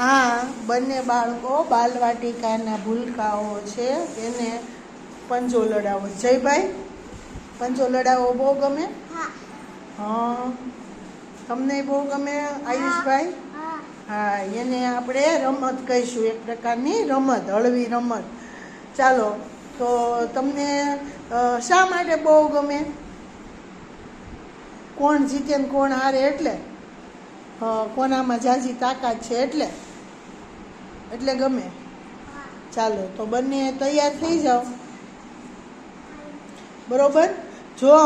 આ બંને બાળકો બાલવાટિકાના ભૂલકાઓ છે. એને પંજો લડાવો. જયભાઈ પંજો લડાવો બહુ ગમે? હા. તમને બહુ ગમે આયુષભાઈ? હા એને આપણે રમત કહીશું એક પ્રકારની રમત હળવી રમત. ચાલો તો તમને શા માટે બહુ ગમે? કોણ જીતે ને કોણ હારે એટલે? કોનામાં જાજી તાકાત છે એટલે? એટલે ગમે. ચાલો, તો બંને તૈયાર થઈ જાઓ. બરોબર? જો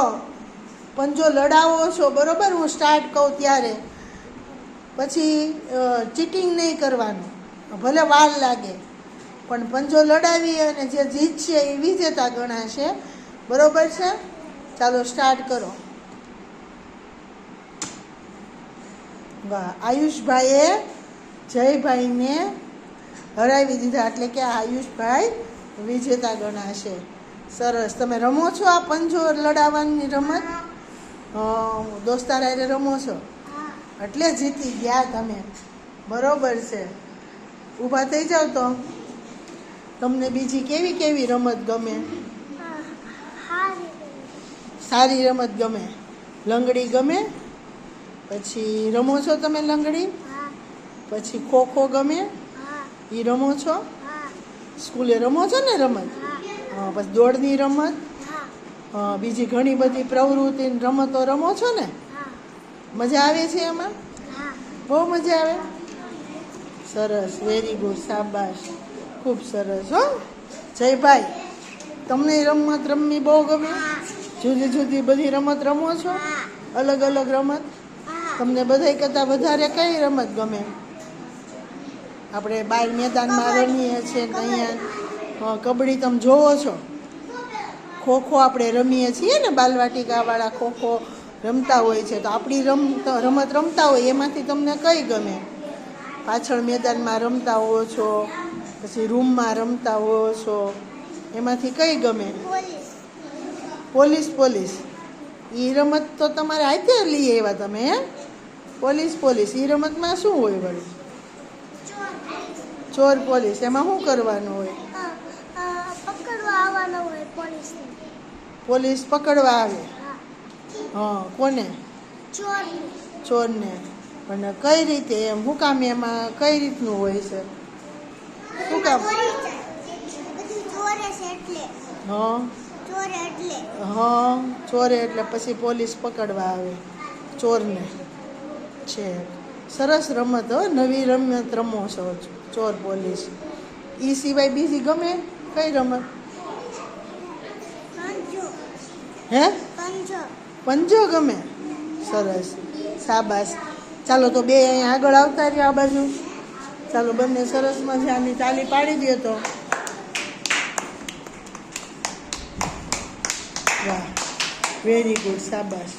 પંજો લડાવો છો, બરોબર? હું સ્ટાર્ટ કહું ત્યારે. પછી ચીટિંગ નહીં કરવાનું. ભલે વાર લાગે, પણ પંજો લડાવી અને જે જીતશે એ વિજેતા ગણાશે. બરોબર છે? ચાલો સ્ટાર્ટ કરો. વાહ, આયુષભાઈએ જયભાઈને હરાવી દીધા એટલે કે આયુષભાઈ વિજેતા ગણાશે. સરસ. તમે રમો છો આ પંજો લડાવવાની રમત? દોસ્તારા હારે રમો છો? એટલે જીતી ગયા તમે. બરોબર છે. ઊભા થઈ જાઓ તો. તમને બીજી કેવી કેવી રમત ગમે? સારી રમત ગમે. લંગડી ગમે? પછી રમો છો તમે લંગડી? પછી ખો ખો ગમે? એ રમો છો? સ્કૂલે રમો છો ને રમત? હા. પછી દોડની રમત? હા. બીજી ઘણી બધી પ્રવૃત્તિ રમતો રમો છો ને? મજા આવે છે એમાં? બહુ મજા આવે? સરસ વેરી ગુડ શાબાશ. ખૂબ સરસ હો. જય ભાઈ તમને રમત રમવી બહુ ગમે? જુદી જુદી બધી રમત રમો છો? અલગ અલગ રમત? તમને બધાય કરતાં વધારે કઈ રમત ગમે? આપણે બહાર મેદાનમાં રમીએ છીએ અહીંયા કબડ્ડી તમે જોવો છો? ખો ખો આપણે રમીએ છીએ ને, બાલવાટિકાવાળા ખો ખો રમતા હોય છે. તો આપણી રમ, રમત રમતા હોય, એમાંથી તમને કઈ ગમે? પાછળ મેદાનમાં રમતા હો છો, પછી રૂમમાં રમતા હો છો, એમાંથી કઈ ગમે? પોલીસ. પોલીસ એ રમત તો તમારે હાથે લઈ આવ્યા તમે, હે? Police police. એ રમતમાં શું હોય વળી? ચોર પોલીસ એમાં શું કરવાનું હોય? પકડવા આવવાનો હોય પોલીસને. પોલીસ પકડવા આવે? હા. હા કોને? ચોર ચોરને. અને કઈ રીતે એમ? શું કામ એમાં? કઈ રીતનું હોય છે? શું કામ? હા. ચોરે એટલે. હા ચોરે એટલે પછી પોલીસ પકડવા આવે. ચોરને. છે. સરસ રમત હો નવી રમત રમો છો. ચોર પોલીસ એ સિવાય બીજી ગમે કઈ રમત? હે? પંજો. ગમે? સરસ. સાબાસ ચાલો તો બે અહીંયા આગળ આવતા રહ્યા આ બાજુ. ચાલો બંને સરસ મજાની તાલી પાડી દે તો. વાહ. Very good સાબાસ